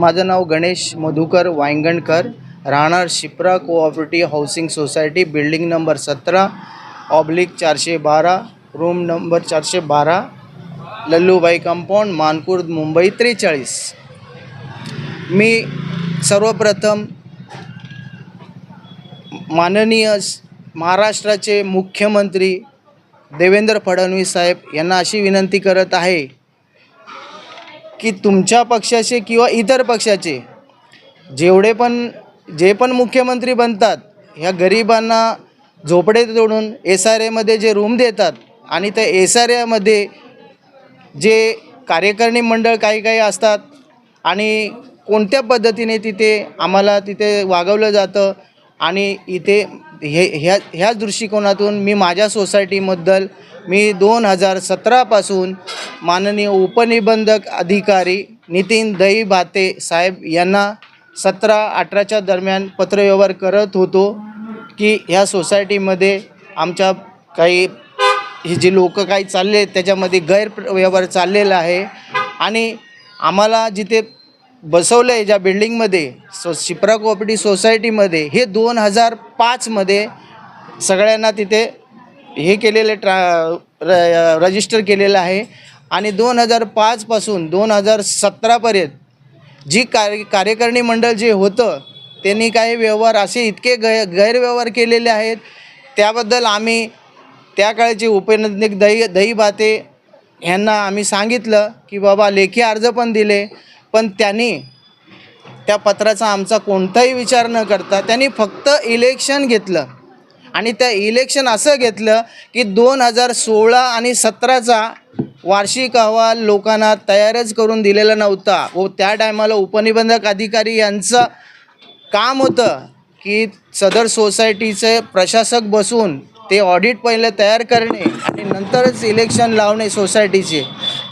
माझं नाव गणेश मधुकर वायंगणकर राहणार Shipra cooperative housing society building number सतरा ऑब्लिक चारशे बारा रूम नंबर चारशे बारा लल्लूबाई कंपाऊंड मानकुर्द मुंबई त्रेचाळीस. मी सर्वप्रथम माननीय महाराष्ट्राचे मुख्यमंत्री देवेंद्र फडणवीस साहेब यांना अशी विनंती करत आहे की तुमच्या पक्षाचे किंवा इतर पक्षाचे जेवढे पण जे पण मुख्यमंत्री बनतात ह्या गरिबांना झोपडे तोडून एस आर एमध्ये जे रूम देतात आणि त्या एस आर एमध्ये जे कार्यकारिणी मंडळ काही काही असतात आणि कोणत्या पद्धतीने तिथे आम्हाला तिथे वागवलं जातं आणि इथे हे ह्या ह्याच दृष्टिकोनातून मी माझ्या सोसायटीबद्दल मी दोन हजार सतरापासून माननीय उपनिबंधक अधिकारी नितीन दही भाते साहेब यांना सतरा अठराच्या दरम्यान पत्रव्यवहार करत होतो की ह्या सोसायटीमध्ये आमच्या काही हे जे लोक काही चालले त्याच्यामध्ये गैरव्यवहार चाललेला आहे. आणि आम्हाला जिथे बसवलं आहे ज्या बिल्डिंगमध्ये सो शिप्रा कोऑपरेटिव्ह सोसायटीमध्ये हे दोन हजार पाचमध्ये सगळ्यांना तिथे हे केलेले ट्रा र रजिस्टर केलेलं आहे. आणि दोन हजार पाचपासून दोन हजार सतरापर्यंत जी कार्य कार्यकारिणी मंडळ जे होतं त्यांनी काही व्यवहार असे इतके गै गैरव्यवहार केलेले आहेत. त्याबद्दल आम्ही त्या काळचे उपनिक दही दही बाते ह्यांना आम्ही सांगितलं की बाबा लेखी अर्ज पण दिले. पण त्यांनी त्या पत्राचा आमचा कोणताही विचार न करता त्यांनी फक्त इलेक्शन घेतलं. आणि त्या इलेक्शन असं घेतलं की दोन हजार सोळा आणि सतराचा वार्षिक अहवाल लोकांना तयारच करून दिलेला नव्हता व त्या टायमाला उपनिबंधक अधिकारी यांचं काम होतं की सदर सोसायटीचे प्रशासक बसून ते ऑडिट पहिले तयार करणे आणि नंतरच इलेक्शन लावणे सोसायटीचे.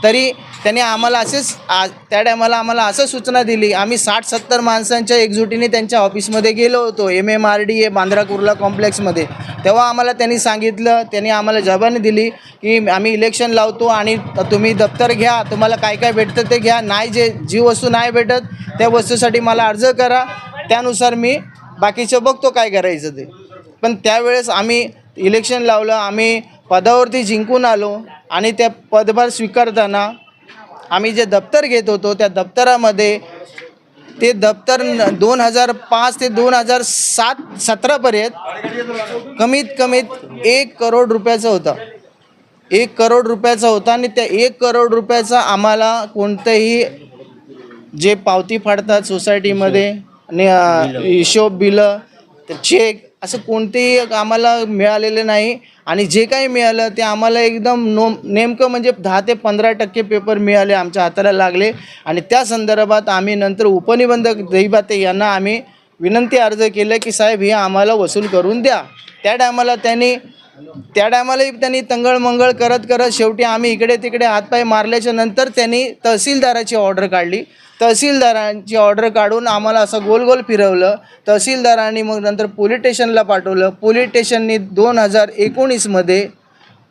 तरी त्यांनी आम्हाला असेच आ त्या टायमाला आम्हाला असं सूचना दिली. आम्ही साठ सत्तर माणसांच्या एकजुटीने त्यांच्या ऑफिसमध्ये गेलो होतो M M R D A Bandra Kurla कॉम्प्लेक्समध्ये. तेव्हा आम्हाला त्यांनी सांगितलं त्यांनी आम्हाला जबानी दिली की आम्ही इलेक्शन लावतो आणि तुम्ही दप्तर घ्या तुम्हाला काय काय भेटतं ते घ्या. नाही जे जी वस्तू नाही भेटत त्या वस्तूसाठी मला अर्ज करा. त्यानुसार मी बाकीचं बघतो काय करायचं ते. पण त्यावेळेस आम्ही इलेक्शन लावलं आम्ही पदावरती जिंकून आलो आणि त्या पदभार स्वीकारताना आम्ही जे दप्तर घेत होतो त्या दप्तरामध्ये ते दप्तर दोन हजार पाच ते दोन हजार सात सतरापर्यंत कमीत कमीत एक करोड रुपयाचं होतं. एक करोड रुपयाचा होता आणि त्या एक करोड रुपयाचा आम्हाला कोणतंही जे पावती फाडतात सोसायटीमध्ये आणि हिशोब बिलं चेक असं कोणतेही आम्हाला मिळालेलं नाही. आणि जे काही मिळालं ते आम्हाला एकदम नो नेमकं म्हणजे दहा ते पंधरा टक्के पेपर मिळाले आमच्या हाताला लागले. आणि त्या संदर्भात आम्ही नंतर उपनिबंधक दहीबाते यांना आम्ही विनंती अर्ज केलं की साहेब हे आम्हाला वसूल करून द्या. त्या टायमाला त्यांनी त्या टायमालाही त्यांनी तंगळमंगळ करत करत शेवटी आम्ही इकडे तिकडे हातपाय मारल्याच्या नंतर त्यांनी तहसीलदाराची ऑर्डर काढली. तहसीलदारांची ऑर्डर काढून आम्हाला असं गोल गोल फिरवलं. तहसीलदारांनी मग नंतर पोलीस स्टेशनला पाठवलं. पोलीस स्टेशननी दोन हजार एकोणीसमध्ये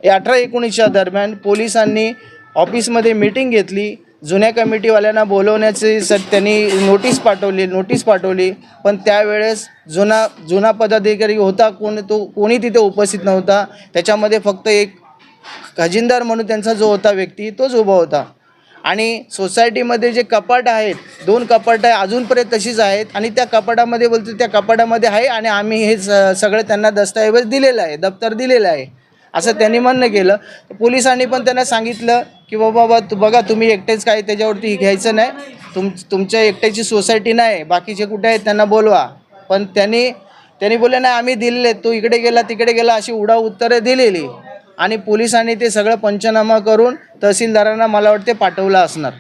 अठरा एकोणीसच्या दरम्यान पोलिसांनी ऑफिसमध्ये मीटिंग घेतली. जुन्या कमिटीवाल्यांना बोलवण्याची स त्यांनी नोटीस पाठवली नोटीस पाठवली. पण त्यावेळेस जुना जुना पदाधिकारी होता कोण तो कोणी तिथे उपस्थित नव्हता. त्याच्यामध्ये फक्त एक खजिनदार म्हणून त्यांचा जो होता व्यक्ती तोच उभा होता. आणि सोसायटीमध्ये जे कपाट आहेत दोन कपाट आहे अजूनपर्यंत तशीच आहेत. आणि त्या कपाटामध्ये बोलतो त्या कपाटामध्ये आहे आणि आम्ही हे स सगळं त्यांना दस्तऐवज दिलेलं आहे दप्तर दिलेलं आहे. असं त्यांनी म्हणणं केलं. पोलिसांनी पण त्यांना सांगितलं की बाबा बाबा तू बघा तुम्ही एकटेच काय त्याच्यावरती घ्यायचं नाही. तुम तुमच्या एकट्याची सोसायटी नाही बाकीचे कुठे आहेत त्यांना बोलवा. पण त्यांनी त्यांनी बोलले नाही आम्ही दिलेले तू इकडे गेला तिकडे गेला अशी उडाव उत्तरं दिलेली. आणि पोलिसांनी ते सगळं पंचनामा करून तहसीलदारांना मला वाटते पाठवलं असणार.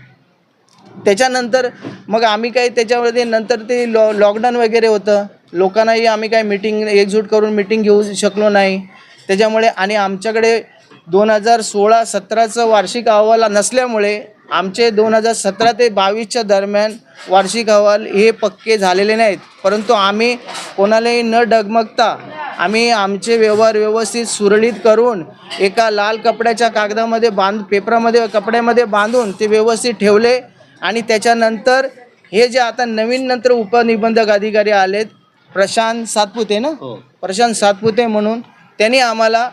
त्याच्यानंतर मग आम्ही काही त्याच्यामध्ये नंतर ते लॉ लॉकडाऊन वगैरे होतं. लोकांनाही आम्ही काही मिटिंग एकजूट करून मिटिंग घेऊ शकलो नाही. त्याच्यामुळे आणि आमच्याकडे दोन हजार सोळा सतराचं वार्षिक अहवाल नसल्यामुळे आमचे दोन हजार सतरा ते बावीसच्या दरम्यान वार्षिक अहवाल हे पक्के झालेले नाहीत. परंतु आम्ही कोणालाही न डगमगता आम्ही आमचे व्यवहार व्यवस्थित सुरळीत करून एका लाल कपड्याच्या कागदामध्ये बांध पेपरामध्ये कपड्यामध्ये बांधून ते व्यवस्थित ठेवले आणि त्याच्यानंतर हे जे आता नवीन नंतर उपनिबंधक अधिकारी आलेत प्रशांत सातपुते ना? हो. प्रशांत सातपुते म्हणून त्यांनी आम्हाला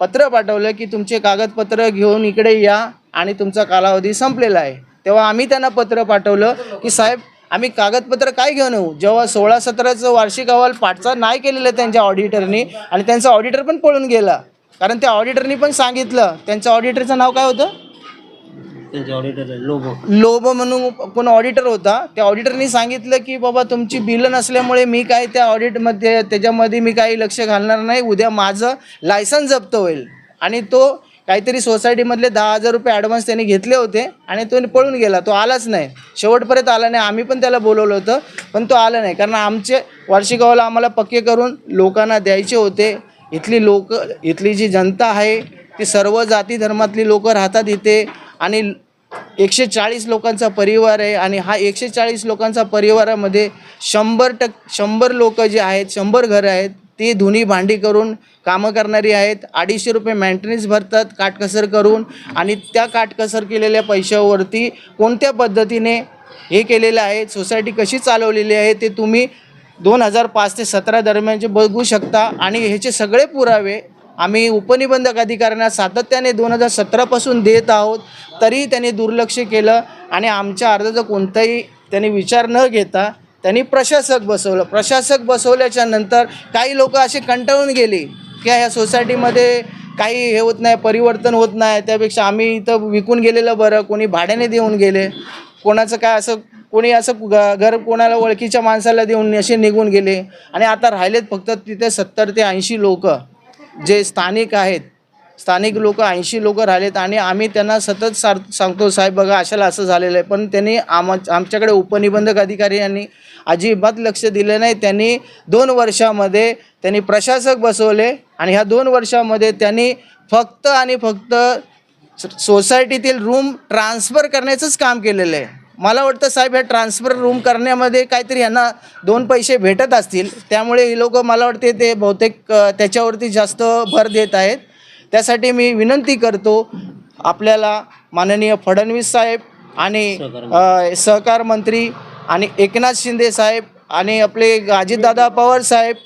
पत्र पाठवलं की तुमचे कागदपत्र घेऊन इकडे या आणि तुमचा कालावधी संपलेला आहे. तेव्हा आम्ही त्यांना पत्र पाठवलं की साहेब आम्ही कागदपत्र काय घेऊन येऊ? जेव्हा सोळा सतराचं वार्षिक अहवाल पाठचा नाही केलेलं त्यांच्या ऑडिटरनी आणि त्यांचा ऑडिटर पण पळून गेला. कारण त्या ऑडिटरनी पण सांगितलं. त्यांच्या ऑडिटरचं नाव काय होतं? त्यांचे ऑडिटर लोबो. लोबो म्हणून कोण ऑडिटर होता. त्या ऑडिटरनी सांगितलं की बाबा तुमची बिलं नसल्यामुळे मी काय त्या ऑडिटमध्ये त्याच्यामध्ये मी काही लक्ष घालणार नाही. उद्या माझं लायसन्स जप्त होईल. आणि तो काहीतरी सोसायटीमधले दहा हजार रुपये ॲडव्हान्स त्यांनी घेतले होते आणि तो पळून गेला. तो आलाच नाही. शेवटपर्यंत आला नाही. आम्ही पण त्याला बोलवलं होतं पण तो आला नाही. कारण आमचे वार्षिक अहवाल आम्हाला पक्के करून लोकांना द्यायचे होते. इथली लोक इथली जी जनता आहे ती सर्व जाती धर्मातली लोकं राहतात इथे. आणि एकशे चाळीस लोकांचा परिवार आहे आणि हा एकशे चाळीस लोकांचा परिवारामध्ये शंभर टक शंभर लोक जे आहेत शंभर घरं आहेत ती धुनी भांडी करून कामं करणारी आहेत. अडीचशे रुपये मेंटेनन्स भरतात काटकसर करून आणि त्या काटकसर केलेल्या पैशावरती कोणत्या पद्धतीने हे केलेलं आहे सोसायटी कशी चालवलेली आहे ते तुम्ही दोन हजार पाच ते सतरा दरम्यानचे बघू शकता आणि ह्याचे सगळे पुरावे आम्ही उपनिबंधक अधिकाऱ्यांना सातत्याने दोन हजार सतरापासून देत आहोत तरी त्यांनी दुर्लक्ष केलं आणि आमच्या अर्जाचा कोणताही त्यांनी विचार न घेता त्यांनी प्रशासक बसवलं. प्रशासक बसवल्याच्या नंतर काही लोक असे कंटाळून गेले की ह्या सोसायटीमध्ये काही हे होत नाही परिवर्तन होत नाही. त्यापेक्षा आम्ही इथं विकून गेलेलं बरं कोणी भाड्याने देऊन गेले. कोणाचं काय असं कोणी असं ग घर कोणाला ओळखीच्या माणसाला देऊन असे निघून गेले. आणि आता राहिलेत फक्त तिथे सत्तर ते ऐंशी लोकं. जे स्थानिक आहेत स्थानिक लोक ऐंशी लोक राहिलेत आणि आम्ही त्यांना सतत सार सांगतो साहेब बघा अशाला असं झालेलं आहे. पण त्यांनी आम आमच्याकडे उपनिबंधक अधिकारी यांनी अजिबात लक्ष दिलं नाही. त्यांनी दोन वर्षामध्ये त्यांनी प्रशासक बसवले आणि ह्या दोन वर्षामध्ये त्यांनी फक्त आणि फक्त सोसायटीतील रूम ट्रान्सफर करण्याचंच काम केलेलं आहे. मला वाटतं साहेब ह्या ट्रान्सफर रूम करण्यामध्ये काहीतरी यांना दोन पैसे भेटत असतील. त्यामुळे ही लोक मला वाटते ते बहुतेक त्याच्यावरती जास्त भर देत आहेत. त्यासाठी मी विनंती करतो आपल्याला माननीय फडणवीस साहेब आणि सहकार मंत्री आणि एकनाथ शिंदे साहेब आणि आपले अजितदादा पवार साहेब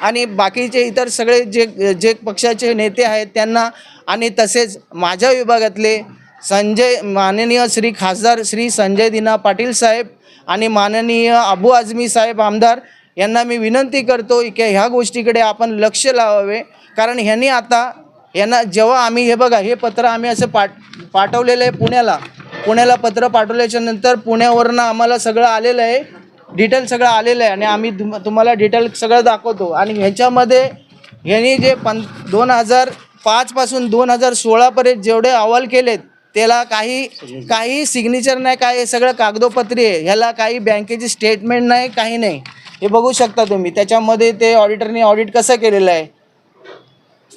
आणि बाकीचे इतर सगळे जे जे पक्षाचे नेते आहेत त्यांना आणि तसेच माझ्या विभागातले संजय माननीय श्री खासदार श्री संजय दिना पाटील साहेब आणि माननीय अबू आझमी साहेब आमदार यांना मी विनंती करतो की ह्या गोष्टीकडे आपण लक्ष लावावे. कारण ह्यांनी आता यांना जेव्हा आम्ही हे बघा हे पत्र आम्ही असं पाठ पाठवलेलं आहे पुण्याला. पुण्याला पत्र पाठवल्याच्या नंतर पुण्यावरनं आम्हाला सगळं आलेलं आहे. डिटेल सगळं आलेलं आहे आणि आम्ही तुम तुम्हाला डिटेल सगळं दाखवतो. आणि ह्याच्यामध्ये ह्यांनी जे पं दोन हजार पाचपासून दोन हजार सोळापर्यंत जेवढे अहवाल केलेत त्याला काही काही सिग्नेचर नाही काय हे सगळं कागदोपत्री आहे. ह्याला काही बँकेची स्टेटमेंट नाही काही नाही. हे बघू शकता तुम्ही. त्याच्यामध्ये ते ऑडिटरनी ऑडिट कसं केलेलं आहे?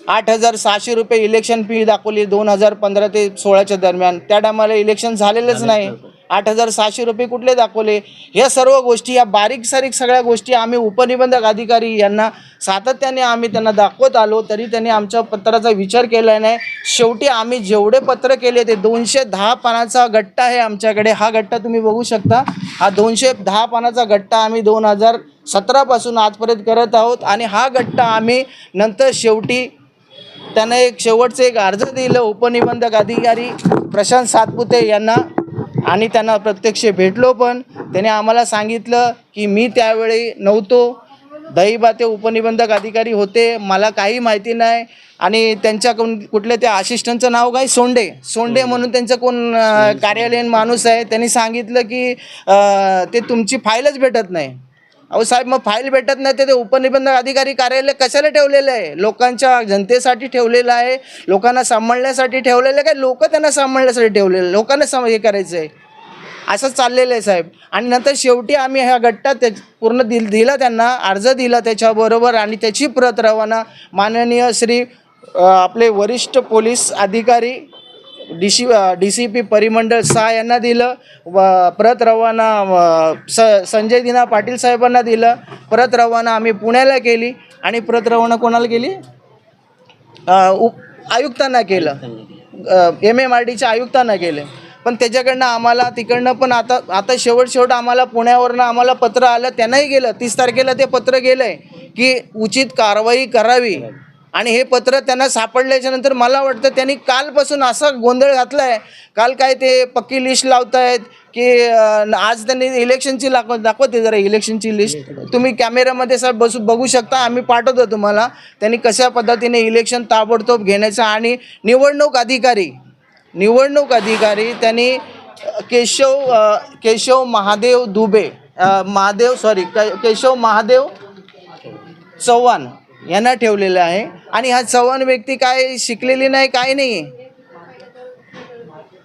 आठ हजार सहाशे रुपये इलेक्शन फी दाखवली दोन हजार पंधरा ते सोळाच्या दरम्यान. त्या टायमाला इलेक्शन झालेलंच नाही. आठ हजार सहाशे रुपये कुठले दाखवले? ह्या सर्व गोष्टी या बारीक सारीक सगळ्या गोष्टी आम्ही उपनिबंधक अधिकारी यांना सातत्याने आम्ही त्यांना दाखवत आलो तरी त्यांनी आमच्या पत्राचा विचार केला नाही. शेवटी आम्ही जेवढे पत्र केले ते दोनशे दहा पानाचा गट्टा आहे आमच्याकडे. हा गट्टा तुम्ही बघू शकता. हा दोनशे दहा पानाचा गट्टा आम्ही दोन हजार सतरापासून आजपर्यंत करत आहोत. आणि हा गट्टा आम्ही नंतर शेवटी त्यानं एक शेवटचं एक अर्ज दिलं उपनिबंधक अधिकारी प्रशांत सातपुते यांना. आणि त्यांना प्रत्यक्ष भेटलो पण त्याने आम्हाला सांगितलं की मी त्यावेळी नव्हतो. दहीबाते उपनिबंधक अधिकारी होते मला काही माहिती नाही. आणि त्यांच्या कोण कुठल्या त्या असिस्टंटचं नाव काय? सोंडे. सोंडे म्हणून त्यांचं कोण कार्यालयीन माणूस आहे. त्यांनी सांगितलं की ते तुमची फाईलच भेटत नाही. अहो साहेब मग फाईल भेटत नाही तर ते उपनिबंधक अधिकारी कार्यालय कशाला ठेवलेलं आहे? लोकांच्या जनतेसाठी ठेवलेलं आहे? लोकांना सांभाळण्यासाठी ठेवलेलं आहे? काय लोक त्यांना सांभाळण्यासाठी ठेवलेलं लोकांना सम हे करायचं आहे असं चाललेलं आहे साहेब. आणि नंतर शेवटी आम्ही ह्या गट्टा त्या पूर्ण दिल दिला त्यांना अर्ज दिला त्याच्याबरोबर आणि त्याची प्रत रवाना माननीय श्री आपले वरिष्ठ पोलीस अधिकारी D C D C P परिमंडळ सहा यांना दिलं व प्रत रवाना स संजय दिना पाटील साहेबांना दिलं प्रत रवाना आम्ही पुण्याला केली आणि प्रत रवाना कोणाला केली? उप आयुक्तांना केलं. एम एम आर डीच्या आयुक्तांना केले. पण त्याच्याकडनं आम्हाला तिकडनं पण आता आता शेवट शेवट आम्हाला पुण्यावरनं आम्हाला पत्र आलं त्यांनाही गेलं. तीस तारखेला ते पत्र गेलं आहे की उचित कारवाई करावी. आणि हे पत्र त्यांना सापडल्याच्या नंतर मला वाटतं त्यांनी कालपासून असा गोंधळ घातला आहे काल काय ते पक्की लिस्ट लावत आहेत की आज त्यांनी इलेक्शनची दाखव दाखवते जरा इलेक्शनची लिस्ट तुम्ही कॅमेऱ्यामध्ये सर बसू बघू शकता आम्ही पाठवतो तुम्हाला. त्यांनी कशा पद्धतीने इलेक्शन ताबडतोब घेण्याचं आणि निवडणूक अधिकारी निवडणूक अधिकारी त्यांनी केशव केशव महादेव दुबे महादेव सॉरी केशव महादेव चव्हाण यांना ठेवलेलं आहे. आणि हा चव्हाण व्यक्ती काय शिकलेली नाही काय नाही.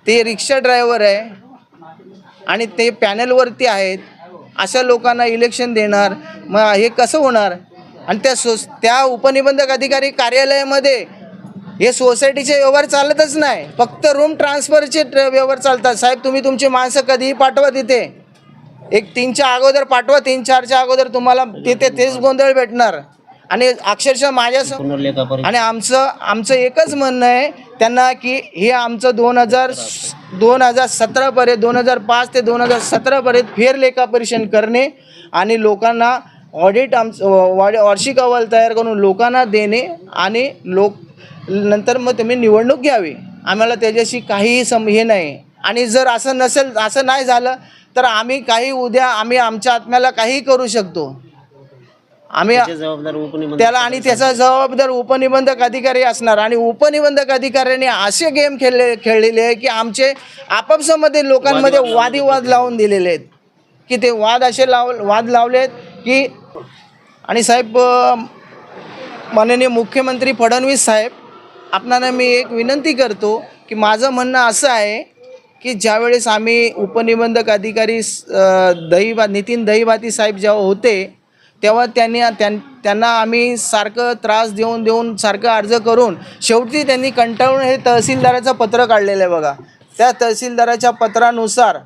ते रिक्षा ड्रायव्हर आहे. आणि ते पॅनलवरती आहेत. अशा लोकांना इलेक्शन देणार. मग हे कसं होणार? आणि त्या सो त्या उपनिबंधक अधिकारी कार्यालयामध्ये हे सोसायटीचे व्यवहार चालतच नाही. फक्त रूम ट्रान्सफरचे ट्र- व्यवहार चालतात. साहेब तुम्ही तुमची माणसं कधीही पाठवा तिथे. एक तीनच्या अगोदर पाठवा तीन चारच्या अगोदर तुम्हाला तिथे तेच गोंधळ भेटणार. आणि अक्षरशः माझ्या आणि आमचं आमचं एकच म्हणणं आहे त्यांना की हे आमचं दोन हजार दोन हजार सतरापर्यंत दोन हजार पाच ते दोन हजार सतरापर्यंत फेर लेखापरीक्षण करणे आणि लोकांना ऑडिट आमचं वार्षिक अहवाल तयार करून लोकांना देणे आणि लोक नंतर मग तुम्ही निवडणूक घ्यावी. आम्हाला त्याच्याशी काहीही सम हे नाही. आणि जर असं नसेल असं नाही झालं तर आम्ही काही उद्या आम्ही आमच्या आत्म्याला काही करू शकतो. आम्ही जबाबदार उपनिबंधक त्याला आणि त्याचा जबाबदार उपनिबंधक अधिकारी असणार. आणि उपनिबंधक अधिकाऱ्यांनी असे गेम खेळले खेळलेले आहे की आमचे आपापसामध्ये लोकांमध्ये वादिवाद लावून दिलेले आहेत. की ते वाद असे लाव वाद लावलेत की आणि साहेब अं, माननीय मुख्यमंत्री फडणवीस साहेब आपणाला मी एक विनंती करतो की माझं म्हणणं असं आहे की ज्यावेळेस आम्ही उपनिबंधक अधिकारी अं, दहीबा नितीन दहीबाती साहेब जेव्हा होते तेव्हा त्यांनी त्यां त्यांना आम्ही सारखं त्रास देऊन देऊन सारखं अर्ज करून शेवटी त्यांनी कंटाळून हे तहसीलदाराचं पत्र काढलेलं आहे बघा. त्या तहसीलदाराच्या पत्रानुसार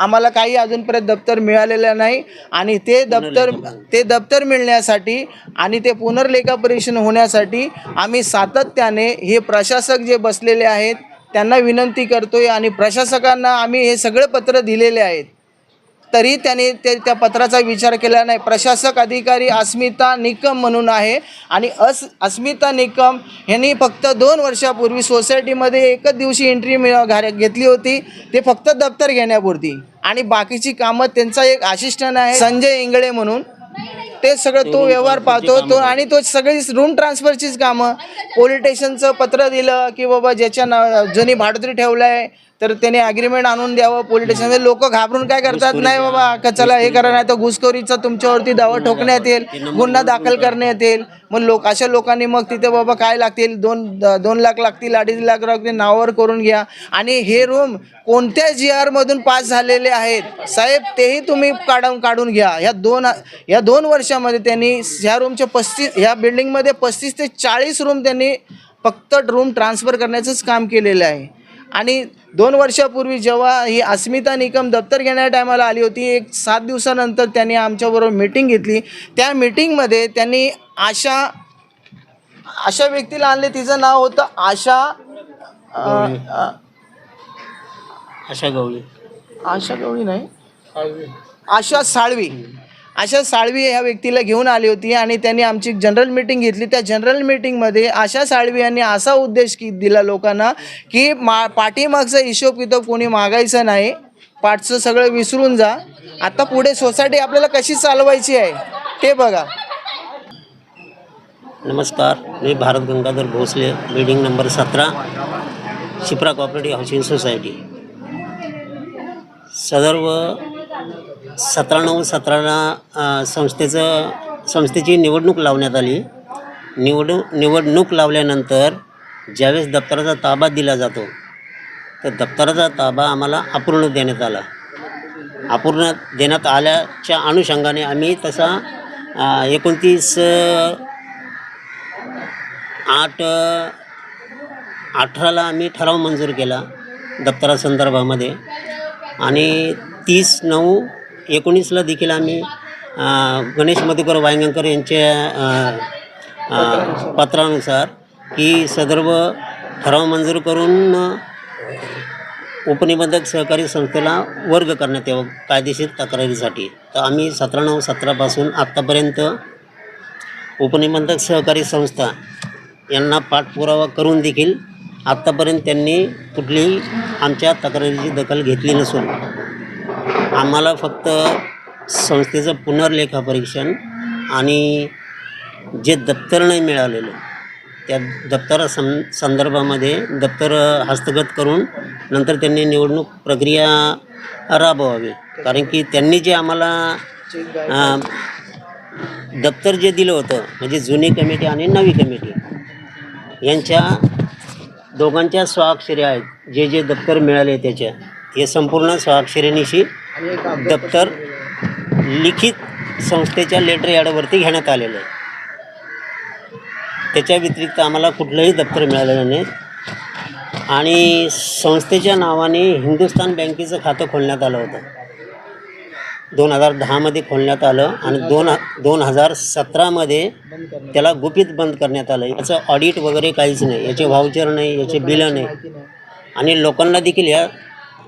आम्हाला काही अजूनपर्यंत दप्तर मिळालेलं नाही आणि ते दप्तर ते दप्तर मिळण्यासाठी आणि ते पुनर्लेखापरीक्षण होण्यासाठी आम्ही सातत्याने हे प्रशासक जे बसलेले आहेत त्यांना विनंती करतोय आणि प्रशासकांना आम्ही हे सगळे पत्र दिलेले आहेत. तरी त्याने ते त्या पत्राचा विचार केला नाही. प्रशासक अधिकारी अस्मिता निकम म्हणून आहे आणि अस अस्मिता निकम यांनी फक्त दोन वर्षापूर्वी सोसायटीमध्ये एकच दिवशी एंट्री मिळ घेतली होती. ते फक्त दप्तर घेण्यापुरती. आणि बाकीची कामं त्यांचा एक असिस्टंट आहे संजय इंगळे म्हणून. ते सगळं तो व्यवहार पाहतो तो आणि तो सगळी रूम ट्रान्सफरचीच कामं. पोलीस स्टेशनचं पत्र दिलं की बाबा ज्याच्या नाव ज्यांनी भाडोत्री ठेवलं आहे तर त्याने अग्रीमेंट आणून द्यावं पोलीस स्टेशनमध्ये लोक घाबरून काय करतात? नाही बाबा का चला हे करा नाही तर घुसखोरीचा तुमच्यावरती दावा ठोकण्यात येईल गुन्हा दाखल करण्यात येईल. मग लोक अशा लोकांनी मग तिथे बाबा काय लागतील? दोन दोन लाख लागतील अडीच लाख लागतील नावावर करून घ्या. आणि हे रूम कोणत्या जी आरमधून पास झालेले आहेत? साहेब तेही तुम्ही काढून काढून घ्या. ह्या दोन या दोन वर्षामध्ये त्यांनी ह्या रूमच्या पस्तीस ह्या बिल्डिंगमध्ये पस्तीस ते चाळीस रूम त्यांनी फक्त रूम ट्रान्सफर करण्याचंच काम केलेलं आहे. आणि दोन वर्षापूर्वी जेव्हा ही अस्मिता निकम दप्तर घेण्या टायमाला आली होती एक सात दिवसानंतर त्यांनी आमच्याबरोबर मीटिंग घेतली. त्या मीटिंगमध्ये त्यांनी आशा अशा व्यक्तीला आणले. तिचं नाव होतं आशा अशा गवळी. आशा गवळी नाही. आशा साळवी. आशा साळवी ह्या व्यक्तीला घेऊन आली होती आणि त्यांनी आमची जनरल मीटिंग घेतली. त्या जनरल मीटिंगमध्ये आशा साळवी यांनी असा उद्देश की दिला लोकांना की मा पाठीमागचा हिशोब किताब कोणी मागायचा नाही. पाठचं सगळं विसरून जा. आता पुढे सोसायटी आपल्याला कशी चालवायची आहे ते बघा. नमस्कार. मी भारत गंगाधर भोसले बिल्डिंग नंबर सतरा शिप्रा कॉपरेटिव्ह हाऊसिंग सोसायटी. सदर्व सतरा नऊ सतराला संस्थेचं संस्थेची निवडणूक लावण्यात आली. निवडू निवडणूक लावल्यानंतर ज्यावेळेस दप्तराचा ताबा दिला जातो तर दप्तराचा ताबा आम्हाला अपूर्ण देण्यात आला. अपूर्ण देण्यात आल्याच्या अनुषंगाने आम्ही तसा एकोणतीस आठ अठराला आम्ही ठराव मंजूर केला दप्तरासंदर्भामध्ये आणि तीस नऊ एकोणीसला देखील आम्ही गणेश मधुकर वायंगणकर यांच्या पत्रानुसार की सदर्भ ठराव मंजूर करून उपनिबंधक सहकारी संस्थेला वर्ग करण्यात यावं कायदेशीर तक्रारीसाठी. तर आम्ही सतरा नऊ सतरापासून आत्तापर्यंत उपनिबंधक सहकारी संस्था यांना पाठपुरावा करून देखील आत्तापर्यंत त्यांनी कुठलीही आमच्या तक्रारीची दखल घेतली नसून आम्हाला फक्त संस्थेचं पुनर्लेखापरीक्षण आणि जे दप्तर नाही मिळालेलं त्या दप्तरा सं संदर्भामध्ये दप्तर हस्तगत करून नंतर त्यांनी निवडणूक प्रक्रिया राबवावी. कारण की त्यांनी जे आम्हाला दप्तर जे दिलं होतं म्हणजे जुनी कमिटी आणि नवी कमिटी यांच्या दोघांच्या स्वाक्षरी आहेत. जे जे दप्तर मिळाले त्याच्या हे संपूर्ण स्वाक्षरीनिशी दप्तर लिखित संस्थेच्या लेटर यार्डवरती घेण्यात आलेलं आहे. त्याच्या व्यतिरिक्त आम्हाला कुठलंही दप्तर मिळालेलं नाही. आणि संस्थेच्या नावाने हिंदुस्थान बँकेचं खातं खोलण्यात आलं होतं. दोन हजार दहामध्ये खोलण्यात आलं आणि दोन दोन हजार सतरामध्ये त्याला गुपित बंद करण्यात आलं. याचं ऑडिट वगैरे काहीच नाही. याचे व्हाउचर नाही याचे बिलं नाही. आणि लोकांना देखील या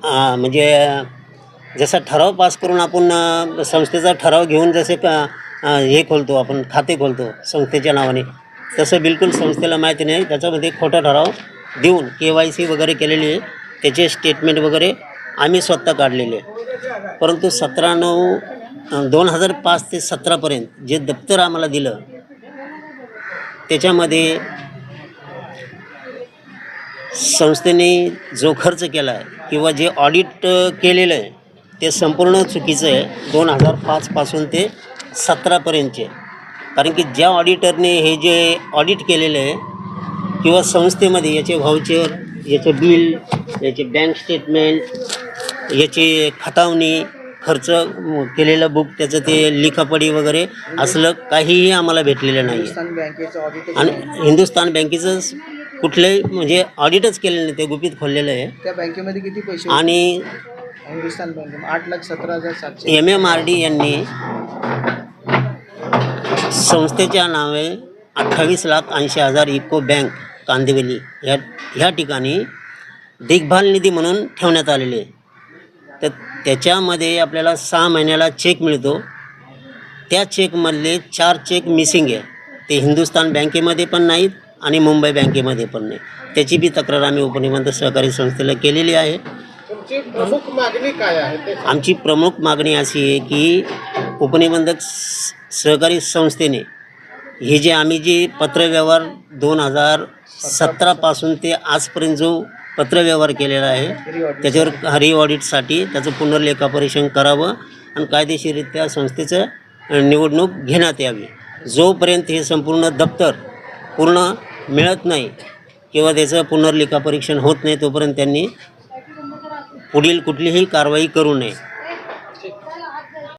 अं, म्हणजे जसा ठराव पास करून आपण संस्थेचा ठराव घेऊन जसे हे खोलतो आपण खाते खोलतो संस्थेच्या नावाने तसं बिलकुल संस्थेला माहिती नाही. त्याच्यामध्ये खोटा ठराव देऊन के वाय सी वगैरे केलेली आहे. त्याचे स्टेटमेंट वगैरे आम्ही स्वतः काढलेले आहे. परंतु सतरा नऊ दोन हजार पाच ते सतरापर्यंत जे दप्तर आम्हाला दिलं त्याच्यामध्ये संस्थेने जो खर्च केला आहे किंवा जे ऑडिट केलेलं आहे ते संपूर्ण चुकीचं आहे. दोन हजार पाचपासून ते सतरापर्यंतचे कारण की ज्या ऑडिटरने हे जे ऑडिट केलेलं आहे किंवा संस्थेमध्ये याचे व्हाउचर याचे बिल याचे बँक स्टेटमेंट याची खतावणी खर्च केलेलं बुक त्याचं ते लिखापडी वगैरे असलं काहीही आम्हाला भेटलेलं नाही आणि हिंदुस्थान बँकेचं कुठलंही म्हणजे ऑडिटच केलेलं नाही ते गुपित खोललेलं आहे. त्या बँकेमध्ये किती पैसे? आणि हिंदुस्थान बँक आठ लाख सतरा हजार सातशे. एम एम आर डी यांनी संस्थेच्या नावे अठ्ठावीस लाख ऐंशी हजार इको बँक कांदिवली ह्या ह्या ठिकाणी देखभाल निधी म्हणून ठेवण्यात आलेले आहे. तर त्याच्यामध्ये आपल्याला सहा महिन्याला चेक मिळतो. त्या चेकमधले चार चेक मिसिंग आहे. ते हिंदुस्थान बँकेमध्ये पण नाहीत आणि मुंबई बँकेमध्ये पण नाही. त्याची बी तक्रार आम्ही उपनिबंध सहकारी संस्थेला केलेली आहे. तुमची प्रमुख मागणी काय आहे आमची प्रमुख मागणी अशी आहे की उपनिबंधक सहकारी संस्थेने हे जे आम्ही जे पत्रव्यवहार दोन हजार सतरापासून ते आजपर्यंत जो पत्रव्यवहार केलेला आहे त्याच्यावर हरी ऑडिटसाठी त्याचं पुनर्लेखापरीक्षण करावं आणि कायदेशीररित्या संस्थेचं निवडणूक घेण्यात यावी. जोपर्यंत हे संपूर्ण दप्तर पूर्ण मिळत नाही किंवा त्याचं पुनर्लेखापरीक्षण होत नाही तोपर्यंत त्यांनी पुढील कुठलीही कारवाई करू नये.